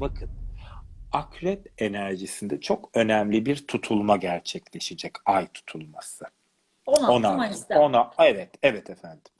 Bakın akrep enerjisinde çok önemli bir tutulma gerçekleşecek. Ay tutulması. 16 Ona, Mayıs'ta. ona, evet, evet efendim.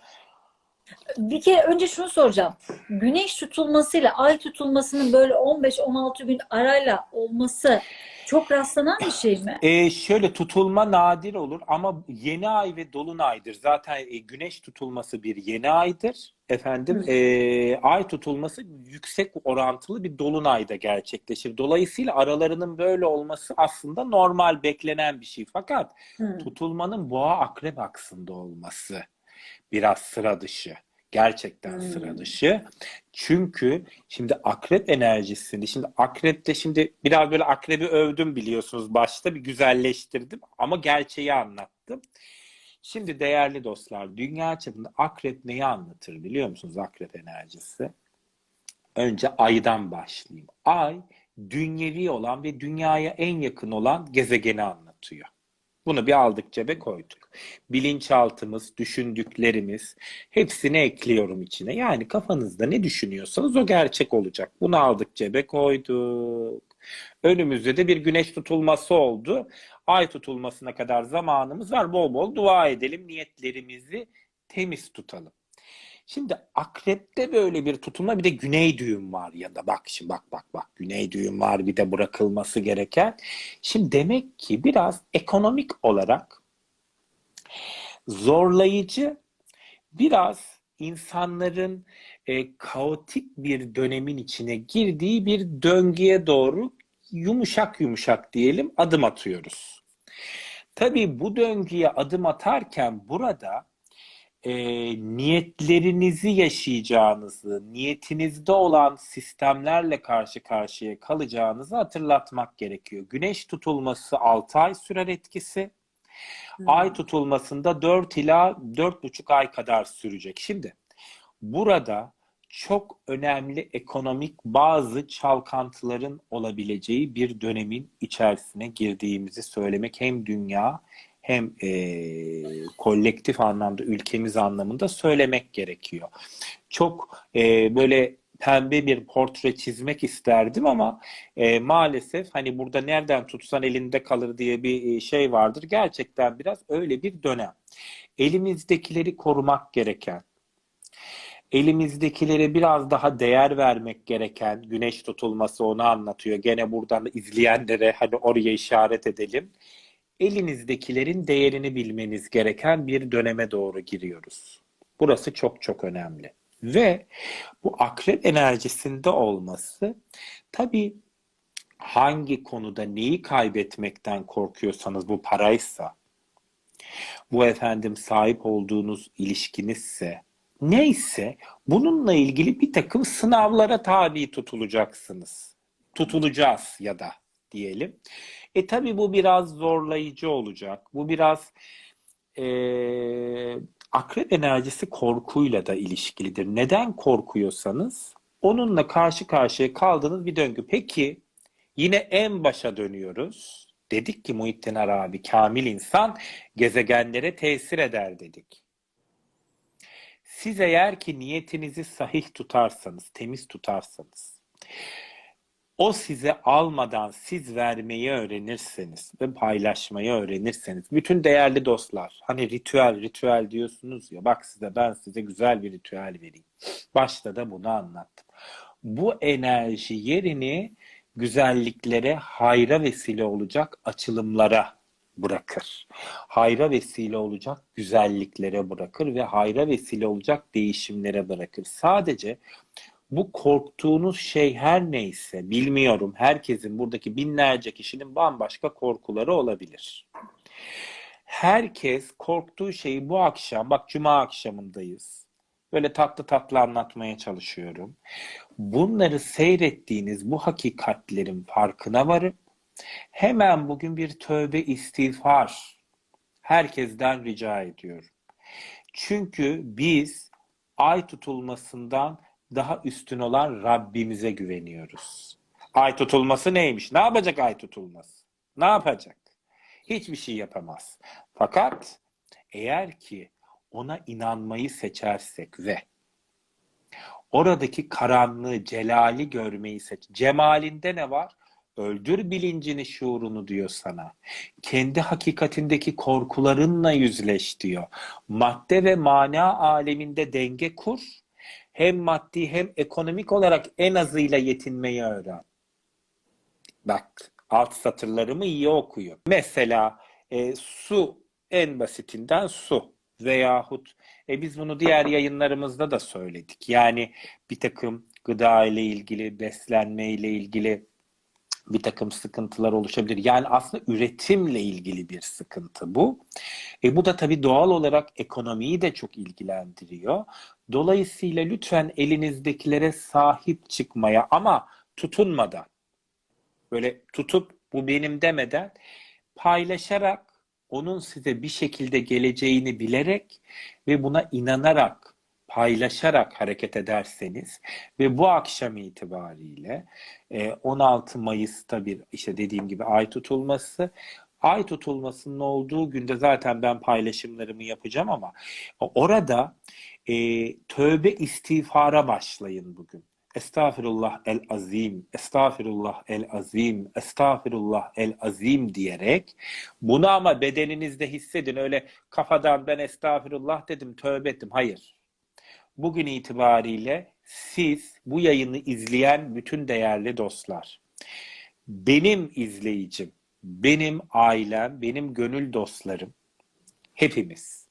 Bir kere önce şunu soracağım. Güneş tutulmasıyla ay tutulmasının böyle 15-16 gün arayla olması çok rastlanan bir şey mi? Ee, şöyle tutulma nadir olur ama yeni ay ve dolunaydır. Zaten e, güneş tutulması bir yeni aydır. Efendim, e, ay tutulması yüksek orantılı bir dolunayda gerçekleşir. Dolayısıyla aralarının böyle olması aslında normal beklenen bir şey. Fakat Hı. tutulmanın boğa akrep aksında olması biraz sıra dışı. Gerçekten Hmm. sıra dışı. Çünkü şimdi akrep enerjisini, şimdi akrepte şimdi biraz böyle akrebi övdüm biliyorsunuz başta bir güzelleştirdim ama gerçeği anlattım. Şimdi değerli dostlar dünya çapında akrep neyi anlatır biliyor musunuz akrep enerjisi? Önce aydan başlayayım. Ay dünyevi olan ve dünyaya en yakın olan gezegeni anlatıyor. Bunu bir aldık cebe koyduk. Bilinçaltımız, düşündüklerimiz hepsini ekliyorum içine. Yani kafanızda ne düşünüyorsanız o gerçek olacak. Bunu aldık cebe koyduk. Önümüzde de bir güneş tutulması oldu. Ay tutulmasına kadar zamanımız var. Bol bol dua edelim. Niyetlerimizi temiz tutalım. Şimdi akrepte böyle bir tutulma bir de güney düğüm var ya da bak şimdi bak bak bak güney düğüm var bir de bırakılması gereken. Şimdi demek ki biraz ekonomik olarak zorlayıcı biraz insanların e, kaotik bir dönemin içine girdiği bir döngüye doğru yumuşak yumuşak diyelim adım atıyoruz. Tabii bu döngüye adım atarken burada e, niyetlerinizi yaşayacağınızı, niyetinizde olan sistemlerle karşı karşıya kalacağınızı hatırlatmak gerekiyor. Güneş tutulması 6 ay sürer etkisi. Hı. Ay tutulmasında 4 ila 4,5 ay kadar sürecek. Şimdi burada çok önemli ekonomik bazı çalkantıların olabileceği bir dönemin içerisine girdiğimizi söylemek hem dünya hem eee, kolektif anlamda ülkemiz anlamında söylemek gerekiyor. Çok eee, böyle pembe bir portre çizmek isterdim ama e, maalesef hani burada nereden tutsan elinde kalır diye bir e, şey vardır. Gerçekten biraz öyle bir dönem. Elimizdekileri korumak gereken, elimizdekilere biraz daha değer vermek gereken güneş tutulması onu anlatıyor. Gene buradan izleyenlere hani oraya işaret edelim. Elinizdekilerin değerini bilmeniz gereken bir döneme doğru giriyoruz. Burası çok çok önemli. Ve bu akrep enerjisinde olması tabii hangi konuda neyi kaybetmekten korkuyorsanız bu paraysa, bu efendim sahip olduğunuz ilişkinizse, neyse bununla ilgili bir takım sınavlara tabi tutulacaksınız. Tutulacağız ya da diyelim. E tabii bu biraz zorlayıcı olacak. Bu biraz eee, akrep enerjisi korkuyla da ilişkilidir. Neden korkuyorsanız onunla karşı karşıya kaldığınız bir döngü. Peki yine en başa dönüyoruz. Dedik ki Muhittin Arabi kamil insan gezegenlere tesir eder dedik. Siz eğer ki niyetinizi sahih tutarsanız, temiz tutarsanız, o size almadan siz vermeyi öğrenirseniz ve paylaşmayı öğrenirseniz, bütün değerli dostlar, hani ritüel ritüel diyorsunuz ya, bak size ben size güzel bir ritüel vereyim. Başta da bunu anlattım. Bu enerji yerini güzelliklere, hayra vesile olacak açılımlara bırakır. Hayra vesile olacak güzelliklere bırakır ve hayra vesile olacak değişimlere bırakır. Sadece bu korktuğunuz şey her neyse bilmiyorum. Herkesin buradaki binlerce kişinin bambaşka korkuları olabilir. Herkes korktuğu şeyi bu akşam, bak cuma akşamındayız. Böyle tatlı tatlı anlatmaya çalışıyorum. Bunları seyrettiğiniz bu hakikatlerin farkına varıp hemen bugün bir tövbe istiğfar herkesten rica ediyorum. Çünkü biz ay tutulmasından daha üstün olan Rabbimize güveniyoruz. Ay tutulması neymiş? Ne yapacak ay tutulması? Ne yapacak? Hiçbir şey yapamaz. Fakat eğer ki ona inanmayı seçersek ve Oradaki karanlığı, celali görmeyi seç. Cemalinde ne var? Öldür bilincini, şuurunu diyor sana. Kendi hakikatindeki korkularınla yüzleş diyor. Madde ve mana aleminde denge kur. Hem maddi hem ekonomik olarak en azıyla yetinmeyi öğren. Bak alt satırlarımı iyi okuyor. Mesela e, su en basitinden su veyahut e, biz bunu diğer yayınlarımızda da söyledik. Yani bir takım gıda ile ilgili, beslenme ile ilgili bir takım sıkıntılar oluşabilir. Yani aslında üretimle ilgili bir sıkıntı bu. E, bu da tabii doğal olarak ekonomiyi de çok ilgilendiriyor. Dolayısıyla lütfen elinizdekilere sahip çıkmaya ama tutunmadan böyle tutup bu benim demeden paylaşarak onun size bir şekilde geleceğini bilerek ve buna inanarak paylaşarak hareket ederseniz ve bu akşam itibariyle e, 16 Mayıs'ta bir işte dediğim gibi ay tutulması ay tutulmasının olduğu günde zaten ben paylaşımlarımı yapacağım ama orada e, tövbe istiğfara başlayın bugün. Estağfirullah el azim, estağfirullah el azim, estağfirullah el azim diyerek bunu ama bedeninizde hissedin. Öyle kafadan ben estağfirullah dedim, tövbe ettim. Hayır. Bugün itibariyle siz bu yayını izleyen bütün değerli dostlar, benim izleyicim, benim ailem, benim gönül dostlarım, hepimiz.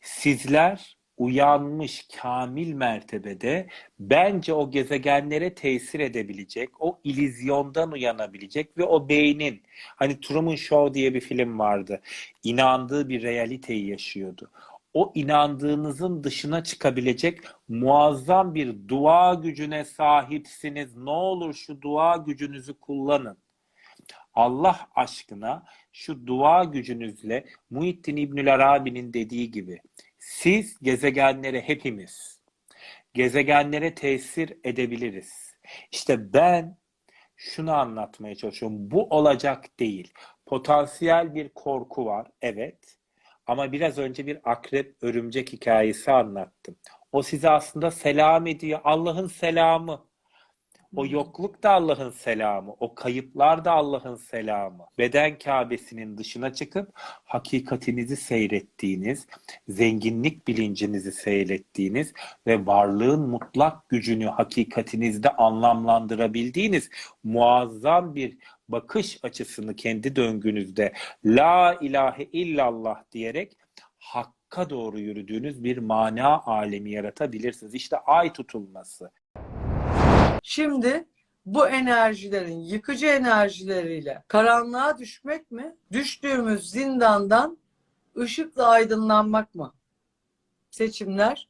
Sizler uyanmış kamil mertebede bence o gezegenlere tesir edebilecek, o ilizyondan uyanabilecek ve o beynin hani Truman Show diye bir film vardı. inandığı bir realiteyi yaşıyordu. O inandığınızın dışına çıkabilecek muazzam bir dua gücüne sahipsiniz. Ne olur şu dua gücünüzü kullanın. Allah aşkına şu dua gücünüzle Muhittin İbnül Arabi'nin dediği gibi siz gezegenlere hepimiz gezegenlere tesir edebiliriz. İşte ben şunu anlatmaya çalışıyorum. Bu olacak değil. Potansiyel bir korku var. Evet. Ama biraz önce bir akrep örümcek hikayesi anlattım. O size aslında selam ediyor. Allah'ın selamı. O yokluk da Allah'ın selamı, o kayıplar da Allah'ın selamı. Beden Kabe'sinin dışına çıkıp hakikatinizi seyrettiğiniz, zenginlik bilincinizi seyrettiğiniz ve varlığın mutlak gücünü hakikatinizde anlamlandırabildiğiniz muazzam bir bakış açısını kendi döngünüzde La ilahe illallah diyerek hakka doğru yürüdüğünüz bir mana alemi yaratabilirsiniz. İşte ay tutulması. Şimdi bu enerjilerin yıkıcı enerjileriyle karanlığa düşmek mi? Düştüğümüz zindandan ışıkla aydınlanmak mı? Seçimler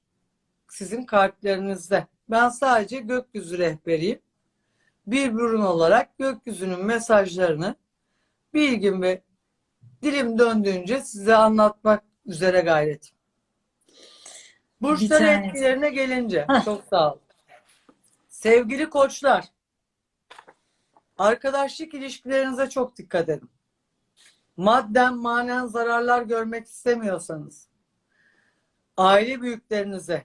sizin kalplerinizde. Ben sadece gökyüzü rehberiyim. Bir burun olarak gökyüzünün mesajlarını bilgim ve dilim döndüğünce size anlatmak üzere gayretim. Burçlar etkilerine gelince çok sağ olun. Sevgili koçlar, arkadaşlık ilişkilerinize çok dikkat edin. Madden manen zararlar görmek istemiyorsanız, aile büyüklerinize,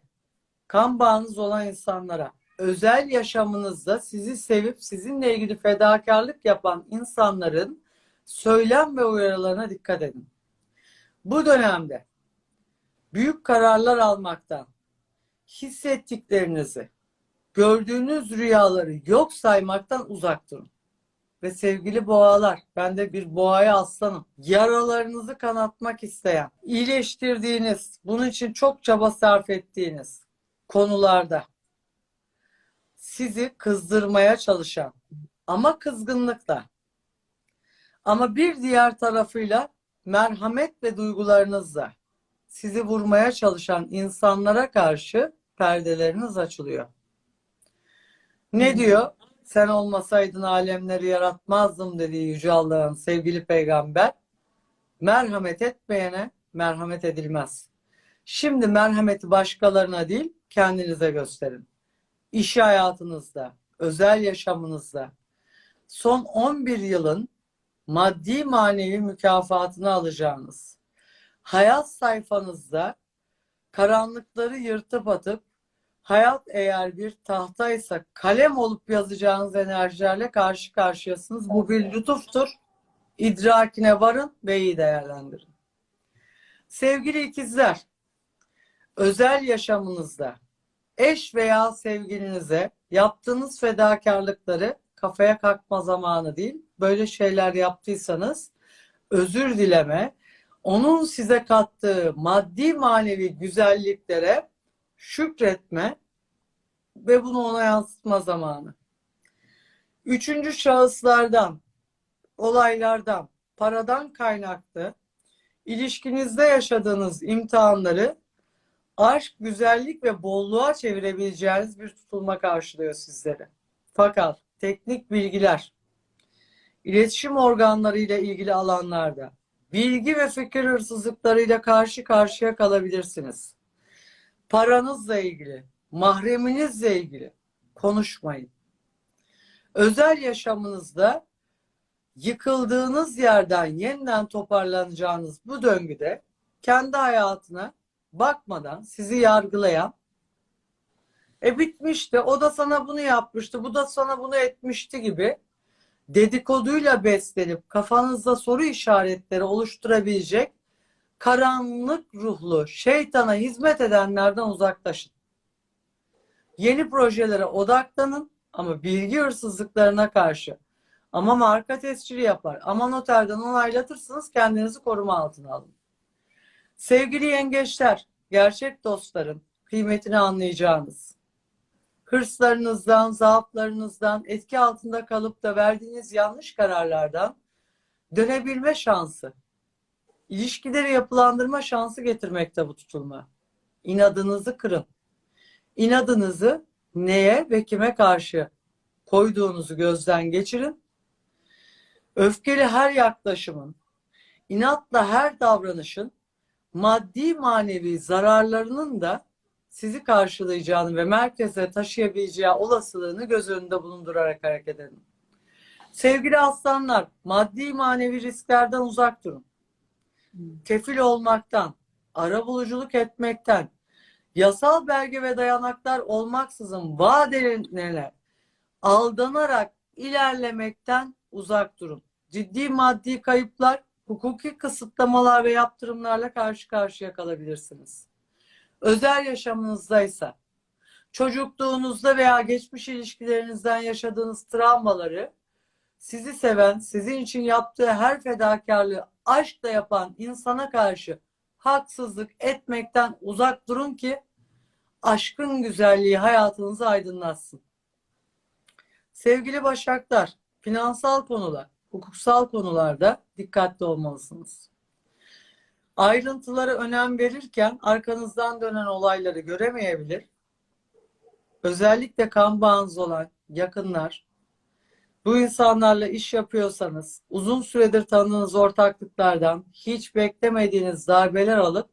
kan bağınız olan insanlara, özel yaşamınızda sizi sevip sizinle ilgili fedakarlık yapan insanların söylem ve uyarılarına dikkat edin. Bu dönemde büyük kararlar almaktan, hissettiklerinizi, gördüğünüz rüyaları yok saymaktan uzak durun. Ve sevgili boğalar, ben de bir boğaya aslanım. Yaralarınızı kanatmak isteyen, iyileştirdiğiniz, bunun için çok çaba sarf ettiğiniz konularda sizi kızdırmaya çalışan ama kızgınlıkla ama bir diğer tarafıyla merhamet ve duygularınızla sizi vurmaya çalışan insanlara karşı perdeleriniz açılıyor. Ne diyor? Sen olmasaydın alemleri yaratmazdım dediği Yüce Allah'ın sevgili peygamber. Merhamet etmeyene merhamet edilmez. Şimdi merhameti başkalarına değil kendinize gösterin. İş hayatınızda, özel yaşamınızda son 11 yılın maddi manevi mükafatını alacağınız hayat sayfanızda karanlıkları yırtıp atıp Hayat eğer bir tahtaysa kalem olup yazacağınız enerjilerle karşı karşıyasınız. Bu bir lütuftur. İdrakine varın ve iyi değerlendirin. Sevgili ikizler, özel yaşamınızda eş veya sevgilinize yaptığınız fedakarlıkları kafaya kalkma zamanı değil. Böyle şeyler yaptıysanız özür dileme, onun size kattığı maddi manevi güzelliklere şükretme ve bunu ona yansıtma zamanı. Üçüncü şahıslardan, olaylardan, paradan kaynaklı ilişkinizde yaşadığınız imtihanları aşk, güzellik ve bolluğa çevirebileceğiniz bir tutulma karşılıyor sizlere. Fakat teknik bilgiler, iletişim organlarıyla ilgili alanlarda bilgi ve fikir hırsızlıklarıyla karşı karşıya kalabilirsiniz. Paranızla ilgili, mahreminizle ilgili konuşmayın. Özel yaşamınızda yıkıldığınız yerden yeniden toparlanacağınız bu döngüde kendi hayatına bakmadan sizi yargılayan e bitmişti, o da sana bunu yapmıştı, bu da sana bunu etmişti gibi dedikoduyla beslenip kafanızda soru işaretleri oluşturabilecek karanlık ruhlu şeytana hizmet edenlerden uzaklaşın. Yeni projelere odaklanın ama bilgi hırsızlıklarına karşı ama marka tescili yapar ama noterden onaylatırsınız kendinizi koruma altına alın. Sevgili yengeçler, gerçek dostların kıymetini anlayacağınız, hırslarınızdan, zaaflarınızdan, etki altında kalıp da verdiğiniz yanlış kararlardan dönebilme şansı, ilişkileri yapılandırma şansı getirmekte bu tutulma. İnadınızı kırın. İnadınızı neye ve kime karşı koyduğunuzu gözden geçirin. Öfkeli her yaklaşımın, inatla her davranışın maddi manevi zararlarının da sizi karşılayacağını ve merkeze taşıyabileceği olasılığını göz önünde bulundurarak hareket edin. Sevgili aslanlar, maddi manevi risklerden uzak durun. Kefil olmaktan, arabuluculuk etmekten, yasal belge ve dayanaklar olmaksızın vadelerine aldanarak ilerlemekten uzak durun. Ciddi maddi kayıplar, hukuki kısıtlamalar ve yaptırımlarla karşı karşıya kalabilirsiniz. Özel yaşamınızdaysa, çocukluğunuzda veya geçmiş ilişkilerinizden yaşadığınız travmaları sizi seven, sizin için yaptığı her fedakarlığı aşkla yapan insana karşı haksızlık etmekten uzak durun ki aşkın güzelliği hayatınızı aydınlatsın. Sevgili Başaklar, finansal konular, hukuksal konularda dikkatli olmalısınız. Ayrıntılara önem verirken arkanızdan dönen olayları göremeyebilir. Özellikle kan bağınız olan yakınlar, bu insanlarla iş yapıyorsanız uzun süredir tanıdığınız ortaklıklardan hiç beklemediğiniz darbeler alıp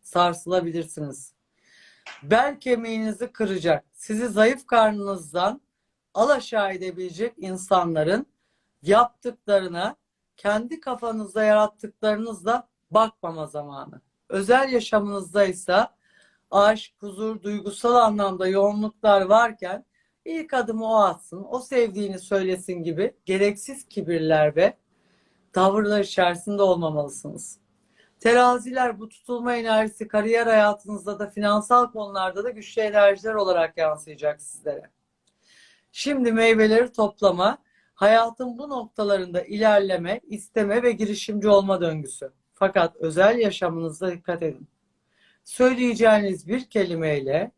sarsılabilirsiniz. Bel kemiğinizi kıracak, sizi zayıf karnınızdan alaşağı edebilecek insanların yaptıklarına kendi kafanızda yarattıklarınızla bakmama zamanı. Özel yaşamınızda ise aşk, huzur, duygusal anlamda yoğunluklar varken ilk adımı o atsın, o sevdiğini söylesin gibi gereksiz kibirler ve tavırlar içerisinde olmamalısınız. Teraziler bu tutulma enerjisi kariyer hayatınızda da finansal konularda da güçlü enerjiler olarak yansıyacak sizlere. Şimdi meyveleri toplama, hayatın bu noktalarında ilerleme, isteme ve girişimci olma döngüsü. Fakat özel yaşamınızda dikkat edin. Söyleyeceğiniz bir kelimeyle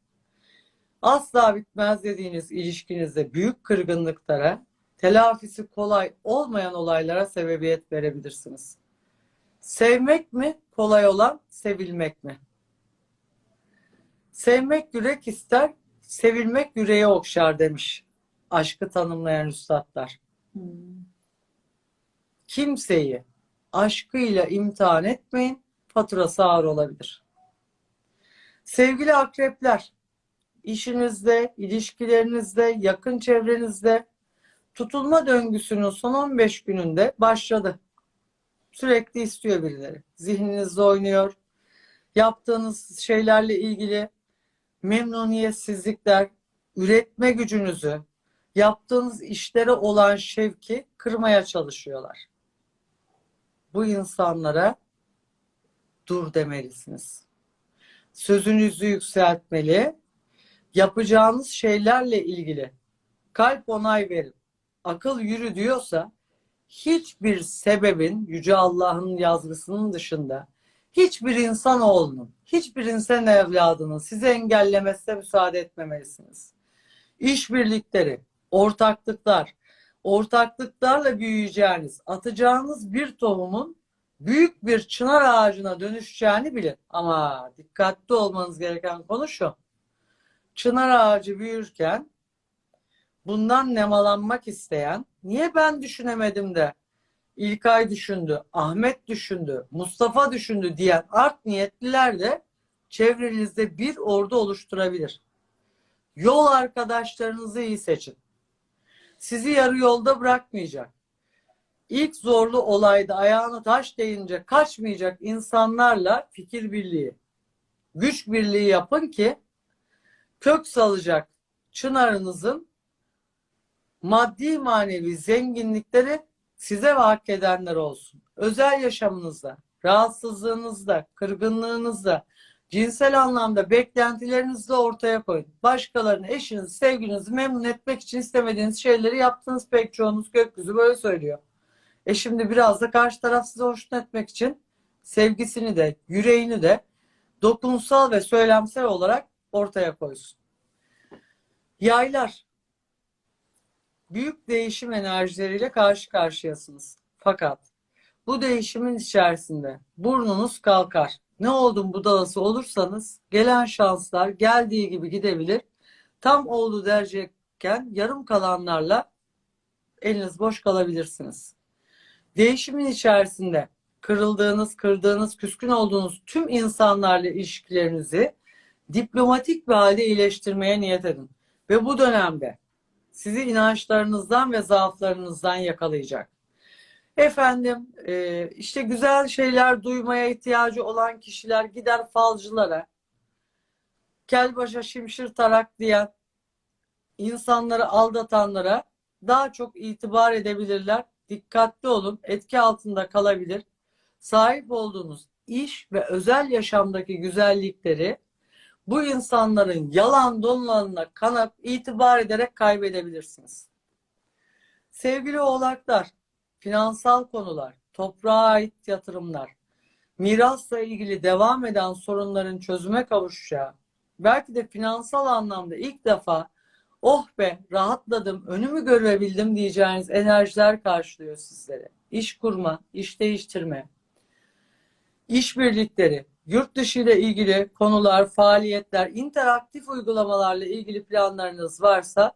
asla bitmez dediğiniz ilişkinizde büyük kırgınlıklara, telafisi kolay olmayan olaylara sebebiyet verebilirsiniz. Sevmek mi kolay olan, sevilmek mi? Sevmek yürek ister, sevilmek yüreğe okşar demiş aşkı tanımlayan üstadlar. Hmm. Kimseyi aşkıyla imtihan etmeyin, faturası ağır olabilir. Sevgili akrepler, işinizde, ilişkilerinizde, yakın çevrenizde tutulma döngüsünün son 15 gününde başladı. Sürekli istiyor birileri. Zihninizde oynuyor. Yaptığınız şeylerle ilgili memnuniyetsizlikler, üretme gücünüzü, yaptığınız işlere olan şevki kırmaya çalışıyorlar. Bu insanlara dur demelisiniz. Sözünüzü yükseltmeli, yapacağınız şeylerle ilgili kalp onay verin, akıl yürü diyorsa hiçbir sebebin Yüce Allah'ın yazgısının dışında hiçbir insanoğlunun, hiçbir insan evladının sizi engellemesine müsaade etmemelisiniz. İşbirlikleri, ortaklıklar, ortaklıklarla büyüyeceğiniz, atacağınız bir tohumun büyük bir çınar ağacına dönüşeceğini bilin. Ama dikkatli olmanız gereken konu şu. Çınar ağacı büyürken bundan nemalanmak isteyen, niye ben düşünemedim de İlkay düşündü, Ahmet düşündü, Mustafa düşündü diyen art niyetliler de çevrenizde bir ordu oluşturabilir. Yol arkadaşlarınızı iyi seçin. Sizi yarı yolda bırakmayacak. İlk zorlu olayda ayağına taş değince kaçmayacak insanlarla fikir birliği, güç birliği yapın ki kök salacak çınarınızın maddi manevi zenginlikleri size ve hak edenler olsun. Özel yaşamınızda, rahatsızlığınızda, kırgınlığınızda, cinsel anlamda beklentilerinizde ortaya koyun. Başkalarını, eşinizi, sevgilinizi memnun etmek için istemediğiniz şeyleri yaptınız pek çoğunuz gökyüzü böyle söylüyor. E şimdi biraz da karşı taraf sizi hoşnut etmek için sevgisini de, yüreğini de dokunsal ve söylemsel olarak ortaya koysun. Yaylar, büyük değişim enerjileriyle karşı karşıyasınız. Fakat bu değişimin içerisinde burnunuz kalkar. Ne oldum budalası olursanız gelen şanslar geldiği gibi gidebilir. Tam oldu derecekken yarım kalanlarla eliniz boş kalabilirsiniz. Değişimin içerisinde kırıldığınız, kırdığınız, küskün olduğunuz tüm insanlarla ilişkilerinizi diplomatik bir halde iyileştirmeye niyet edin. Ve bu dönemde sizi inançlarınızdan ve zaaflarınızdan yakalayacak. Efendim e, işte güzel şeyler duymaya ihtiyacı olan kişiler gider falcılara, kel başa şimşir tarak diyen insanları aldatanlara daha çok itibar edebilirler. Dikkatli olun, etki altında kalabilir. Sahip olduğunuz iş ve özel yaşamdaki güzellikleri bu insanların yalan dolanlarına kanıp itibar ederek kaybedebilirsiniz. Sevgili oğlaklar, finansal konular, toprağa ait yatırımlar, mirasla ilgili devam eden sorunların çözüme kavuşacağı, belki de finansal anlamda ilk defa oh be rahatladım, önümü görebildim diyeceğiniz enerjiler karşılıyor sizlere. İş kurma, iş değiştirme, işbirlikleri, yurt dışı ile ilgili konular, faaliyetler, interaktif uygulamalarla ilgili planlarınız varsa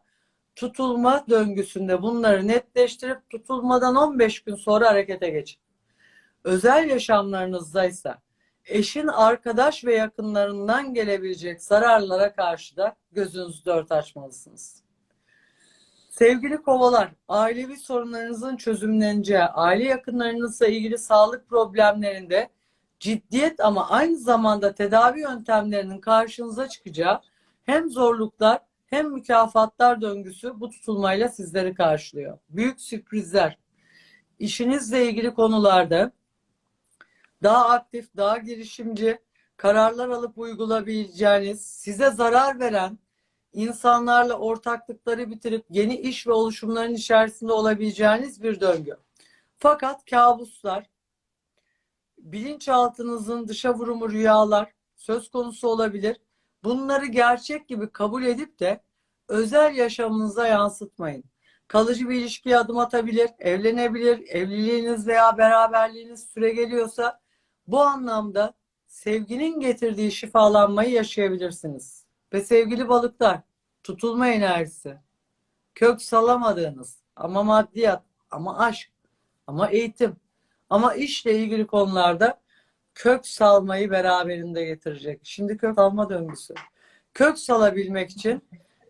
tutulma döngüsünde bunları netleştirip tutulmadan 15 gün sonra harekete geçin. Özel yaşamlarınızdaysa eşin arkadaş ve yakınlarından gelebilecek zararlara karşı da gözünüzü dört açmalısınız. Sevgili kovalar, ailevi sorunlarınızın çözümleneceği, aile yakınlarınızla ilgili sağlık problemlerinde ciddiyet ama aynı zamanda tedavi yöntemlerinin karşınıza çıkacağı hem zorluklar hem mükafatlar döngüsü bu tutulmayla sizleri karşılıyor. Büyük sürprizler. İşinizle ilgili konularda daha aktif, daha girişimci kararlar alıp uygulayabileceğiniz, size zarar veren insanlarla ortaklıkları bitirip yeni iş ve oluşumların içerisinde olabileceğiniz bir döngü. Fakat kabuslar, bilinçaltınızın dışa vurumu rüyalar söz konusu olabilir. Bunları gerçek gibi kabul edip de özel yaşamınıza yansıtmayın. Kalıcı bir ilişkiye adım atabilir, evlenebilir, evliliğiniz veya beraberliğiniz süre geliyorsa bu anlamda sevginin getirdiği şifalanmayı yaşayabilirsiniz. Ve sevgili balıklar, tutulma enerjisi, kök salamadığınız ama maddiyat, ama aşk, ama eğitim, ama işle ilgili konularda kök salmayı beraberinde getirecek. Şimdi kök salma döngüsü. Kök salabilmek için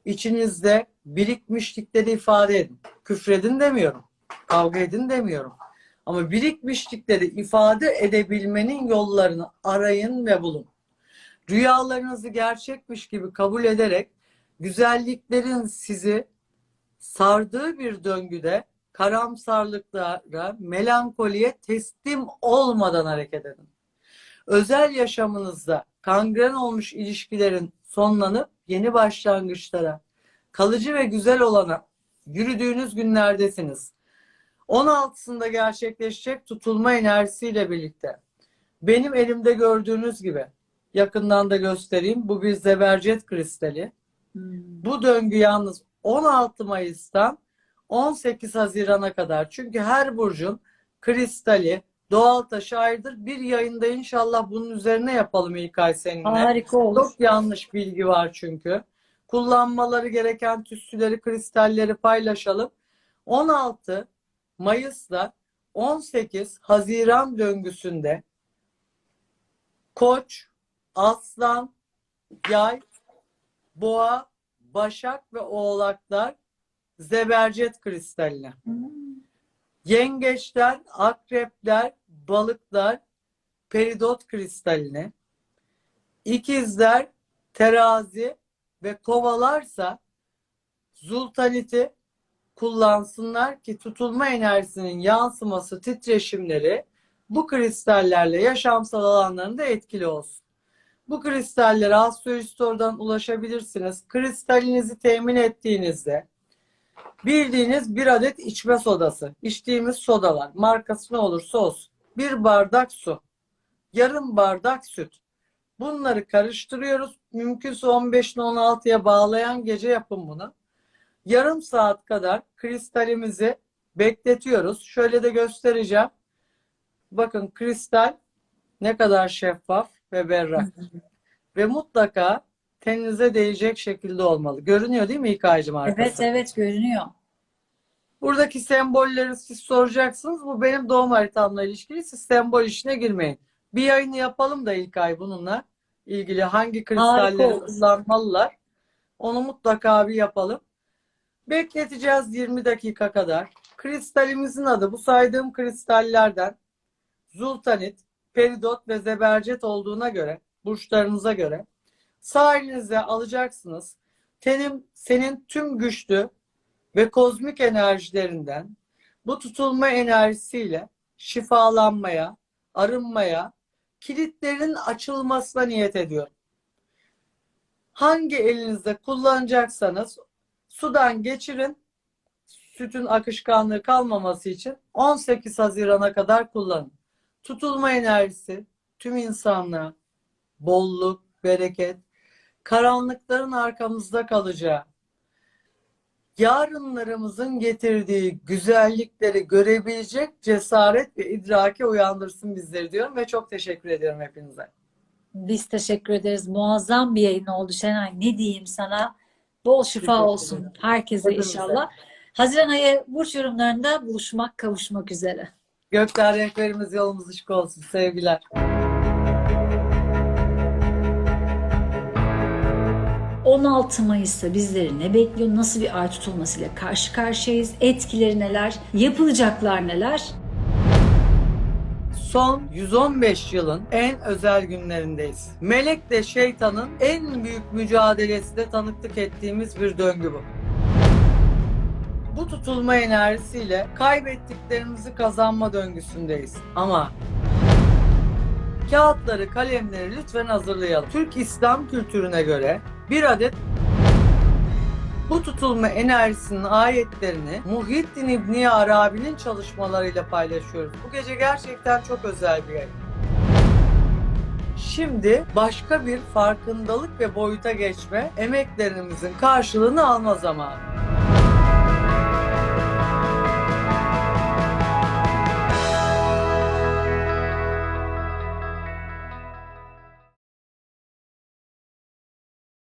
içinizde birikmişlikleri ifade edin. Küfredin demiyorum. Kavga edin demiyorum. Ama birikmişlikleri ifade edebilmenin yollarını arayın ve bulun. Rüyalarınızı gerçekmiş gibi kabul ederek güzelliklerin sizi sardığı bir döngüde karamsarlıklara, melankoliye teslim olmadan hareket edin. Özel yaşamınızda kangren olmuş ilişkilerin sonlanıp yeni başlangıçlara, kalıcı ve güzel olana yürüdüğünüz günlerdesiniz. 16'sında gerçekleşecek tutulma enerjisiyle birlikte benim elimde gördüğünüz gibi yakından da göstereyim. Bu bir zebercet kristali. Hmm. Bu döngü yalnız 16 Mayıs'tan 18 Haziran'a kadar. Çünkü her burcun kristali, doğal taşı ayrıdır. Bir yayında inşallah bunun üzerine yapalım ilk ay seninle. Harika olur. Çok yanlış bilgi var çünkü. Kullanmaları gereken tütsüleri, kristalleri paylaşalım. 16 Mayıs'la 18 Haziran döngüsünde Koç, Aslan, Yay, Boğa, Başak ve Oğlaklar zebercet kristaline. Hmm. Yengeçler, akrepler, balıklar peridot kristaline. İkizler, terazi ve kovalarsa zultaniti kullansınlar ki tutulma enerjisinin yansıması, titreşimleri bu kristallerle yaşamsal alanlarında etkili olsun. Bu kristallere Astroloji Store'dan ulaşabilirsiniz. Kristalinizi temin ettiğinizde bildiğiniz bir adet içme sodası, içtiğimiz sodalar, markası ne olursa olsun. Bir bardak su, yarım bardak süt. Bunları karıştırıyoruz. Mümkünse 15 ile 16'ya bağlayan gece yapın bunu. Yarım saat kadar kristalimizi bekletiyoruz. Şöyle de göstereceğim. Bakın kristal ne kadar şeffaf ve berrak. ve mutlaka teninize değecek şekilde olmalı. Görünüyor değil mi İK'cığım arkası? Evet evet görünüyor. Buradaki sembolleri siz soracaksınız. Bu benim doğum haritamla ilişkili. Siz sembol işine girmeyin. Bir yayını yapalım da ilk ay bununla ilgili hangi kristalleri kullanmalılar. Onu mutlaka bir yapalım. Bekleteceğiz 20 dakika kadar. Kristalimizin adı bu saydığım kristallerden zultanit, peridot ve zebercet olduğuna göre, burçlarınıza göre sağ elinize alacaksınız. Tenim, senin tüm güçlü ve kozmik enerjilerinden bu tutulma enerjisiyle şifalanmaya, arınmaya, kilitlerin açılmasına niyet ediyorum. Hangi elinizde kullanacaksanız sudan geçirin. Sütün akışkanlığı kalmaması için 18 Haziran'a kadar kullanın. Tutulma enerjisi tüm insanlığa bolluk, bereket, karanlıkların arkamızda kalacağı, yarınlarımızın getirdiği güzellikleri görebilecek cesaret ve idrake uyandırsın bizleri diyorum ve çok teşekkür ediyorum hepinize. Biz teşekkür ederiz. Muazzam bir yayın oldu Şenay. Ne diyeyim sana? Bol şifa olsun herkese Hepimize. inşallah. Haziran ayı burç yorumlarında buluşmak, kavuşmak üzere. Gökler renklerimiz yolumuz ışık olsun. Sevgiler. 16 Mayıs'ta bizleri ne bekliyor? Nasıl bir ay tutulmasıyla karşı karşıyayız? Etkileri neler? Yapılacaklar neler? Son 115 yılın en özel günlerindeyiz. Melekle şeytanın en büyük mücadelesinde tanıklık ettiğimiz bir döngü bu. Bu tutulma enerjisiyle kaybettiklerimizi kazanma döngüsündeyiz. Ama kağıtları, kalemleri lütfen hazırlayalım. Türk İslam kültürüne göre bir adet bu tutulma enerjisinin ayetlerini Muhyiddin İbni Arabi'nin çalışmalarıyla paylaşıyoruz. Bu gece gerçekten çok özel bir yayın. Şimdi başka bir farkındalık ve boyuta geçme, emeklerimizin karşılığını alma zamanı.